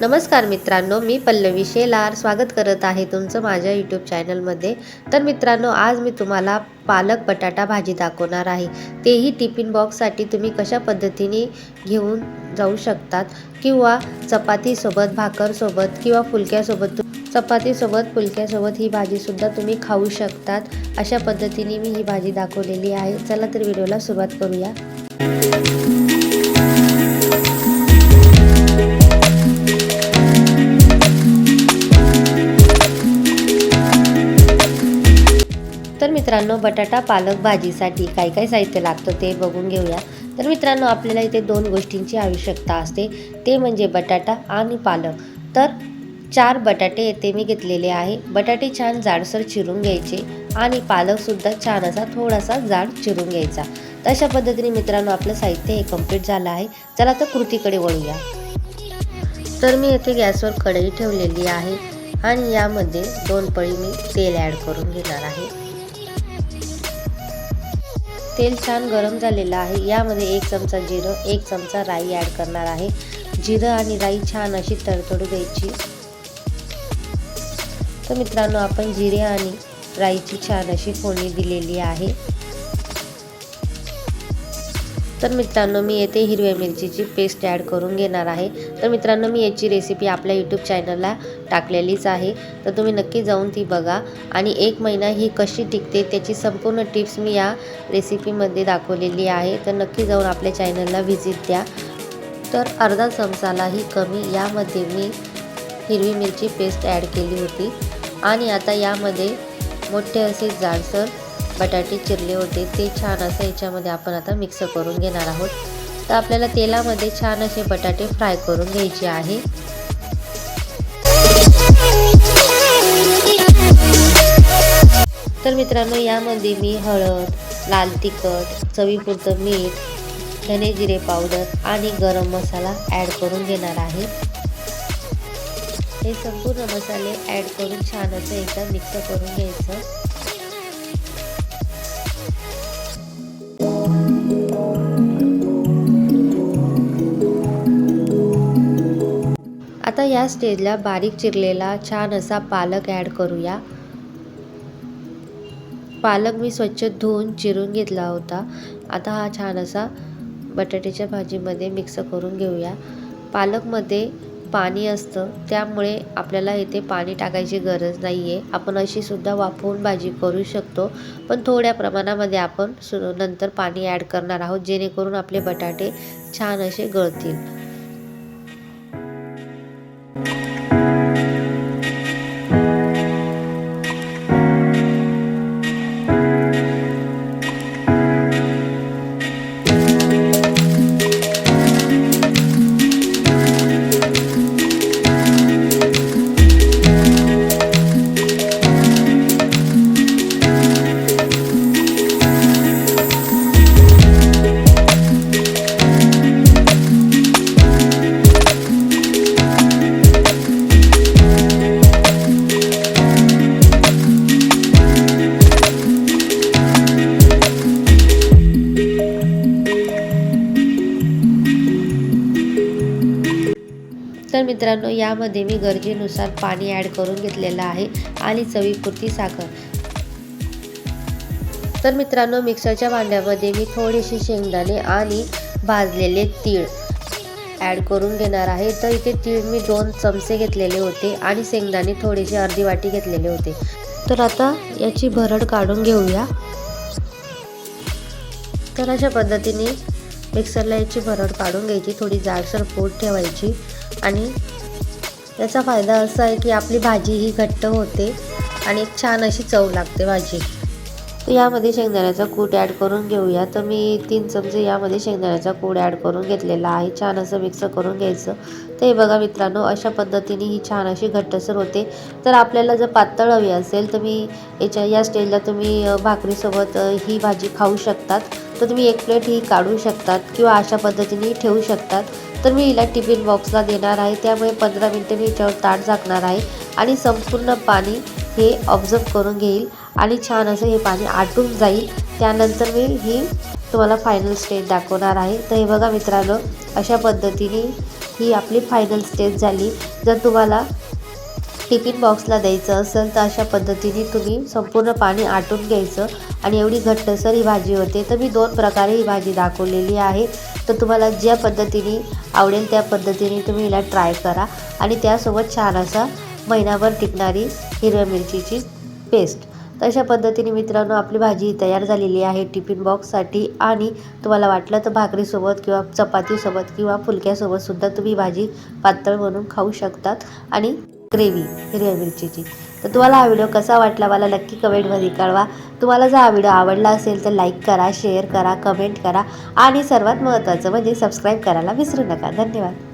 नमस्कार मित्रांनो मी पल्लवी शेलार स्वागत करत आहे तुमचं माझ्या यूट्यूब चॅनलमध्ये तर मित्रांनो आज मी तुम्हाला पालक बटाटा भाजी दाखवणार आहे. तेही टिफिन बॉक्ससाठी तुम्ही कशा पद्धतीने घेऊन जाऊ शकतात? किंवा चपातीसोबत भाकरसोबत किंवा फुलक्यासोबत चपातीसोबत फुलक्यासोबत ही भाजीसुद्धा तुम्ही खाऊ शकतात. अशा पद्धतीने मी ही भाजी दाखवलेली आहे. चला तर व्हिडिओला सुरुवात करूया. मित्रांनो बटाटा पालक भाजीसाठी काय काय साहित्य लागतं ते बघून घेऊया. तर मित्रांनो आपल्याला इथे दोन गोष्टींची आवश्यकता असते. ते म्हणजे बटाटा आणि पालक. तर चार बटाटे येथे मी घेतलेले आहे. बटाटे छान जाडसर चिरून घ्यायचे आणि पालकसुद्धा छान असा थोडासा जाड चिरून घ्यायचा. तर अशा पद्धतीने मित्रांनो आपलं साहित्य हे कंप्लीट झालं आहे. चला तर कृतीकडे वळूया. तर मी येथे गॅसवर कढई ठेवलेली आहे आणि यामध्ये दोन पळी मी तेल ॲड करून घेणार आहे. तेल छान गरम झालेलं आहे. यामध्ये एक चमचा जिरं एक चमचा राई ॲड करणार आहे. जिरं आणि राई छान अशी तडतडू द्यायची. तर मित्रांनो आपण जिरे आणि राईची छान अशी फोडणी दिलेली आहे. तर मित्रांनो मी येथे हिरव्या मिरचीची पेस्ट ॲड करून घेणार आहे. तर मित्रांनो मी याची रेसिपी आपल्या यूट्यूब चॅनलला टाकलेलीच आहे. तर तुम्ही नक्की जाऊन ती बघा आणि एक महिना ही कशी टिकते त्याची संपूर्ण टिप्स मी या रेसिपीमध्ये दाखवलेली आहे. तर नक्की जाऊन आपल्या चॅनलला व्हिजिट द्या. तर अर्धा चमचालाही कमी यामध्ये मी हिरवी मिरची पेस्ट ॲड केली होती. आणि आता यामध्ये मोठे असे जाडसर बटाटे चिरले होते. ते छान असं याच्यामध्ये आपण आता मिक्स करून घेणार आहोत. तर आपल्याला तेलामध्ये छान असे बटाटे फ्राय करून घ्यायचे आहे. तर मित्रांनो यामध्ये मी हळद लाल तिखट चवीपुरतं मीठ धने जिरे पावडर आणि गरम मसाला ॲड करून घेणार आहे. हे संपूर्ण मसाले ॲड करून छान असं एकदा मिक्स करून घ्यायचं. आता या स्टेजला बारीक चिरलेला छान असा पालक ॲड करूया. पालक मी स्वच्छ धुवून चिरून घेतला होता. आता हा छान असा बटाट्याच्या भाजीमध्ये मिक्स करून घेऊया. पालकमध्ये पाणी असतं त्यामुळे आपल्याला इथे पाणी टाकायची गरज नाही आहे आपण अशीसुद्धा वापरून वाफवून भाजी करू शकतो पण थोड्या प्रमाणामध्ये आपण सु नंतर पाणी ॲड करणार आहोत जेणेकरून आपले बटाटे छान असे गळतील. मित्रांनो यामध्ये मी गरजेनुसार पाणी ॲड करून घेतलेलं आहे आणि चवीपुरती साखर. तर मित्रांनो मिक्सरच्या भांड्यामध्ये मी थोडेसे शेंगदाणे आणि भाजलेले तीळ ॲड करून घेणार आहे. तर इथे तीळ मी दोन चमचे घेतलेले होते आणि शेंगदाणे थोडेसे अर्धी वाटी घेतलेले होते. तर आता याची भरड काढून घेऊया. तर अशा पद्धतीने मिक्सरला याची भरड काढून घ्यायची थोडी जाडसर पोट ठेवायची आणि याचा फायदा असा आहे की आपली भाजी ही घट्ट होते आणि एक छान अशी चव लागते भाजी. तर यामध्ये शेंगदाण्याचा कूट ॲड करून घेऊया. तर मी तीन चमचे यामध्ये शेंगदाण्याचा कूट ॲड करून घेतलेला आहे. छान असं मिक्स करून घ्यायचं. तर हे बघा मित्रांनो अशा पद्धतीने ही छान अशी घट्टसर होते. तर आपल्याला जर पातळ हवी असेल तर मी याच्या या स्टेजला तुम्ही भाकरीसोबत ही भाजी खाऊ शकतात. तर तुम्ही एक प्लेट ही काढू शकतात किंवा अशा पद्धतीने ठेवू शकतात. तर मी हिला टिफिन बॉक्सला देणार आहे. त्यामुळे पंधरा मिनटं मी याच्यावर ताट झाकणार आहे आणि संपूर्ण पाणी हे ऑब्झर्व करून घेईल आणि छान असं हे पाणी आटून जाईल. त्यानंतर मी ही तुम्हाला फायनल स्टेज दाखवणार आहे. तर हे बघा मित्रांनो अशा पद्धतीने ही आपली फायनल स्टेज झाली. जर तुम्हाला टिफिन बॉक्सला द्यायचं असेल तर अशा पद्धतीने तुम्ही संपूर्ण पाणी आटून घ्यायचं आणि एवढी घट्टसर ही भाजी होते तर मी दोन प्रकारे ही भाजी दाखवलेली आहे. तर तुम्हाला ज्या पद्धतीने आवडेल त्या पद्धतीने तुम्ही हिला ट्राय करा आणि त्यासोबत छान असा महिनाभर टिकणारी हिरव्या मिरचीची पेस्ट तर अशा पद्धतीने मित्रांनो आपली भाजी तयार झालेली आहे टिफिन बॉक्ससाठी आणि तुम्हाला वाटलं तर भाकरीसोबत किंवा चपातीसोबत किंवा फुलक्यासोबत सुद्धा तुम्ही भाजी पातळ बनवून खाऊ शकतात आणि ग्रेव्ही हिरव्या मिरचीची. तर तुम्हाला हा व्हिडिओ कसा वाटला मला नक्की कमेंटमध्ये कळवा. तुम्हाला जर हा व्हिडिओ आवडला असेल तर लाईक करा शेअर करा कमेंट करा आणि सर्वात महत्त्वाचं म्हणजे सबस्क्राईब करायला विसरू नका. धन्यवाद.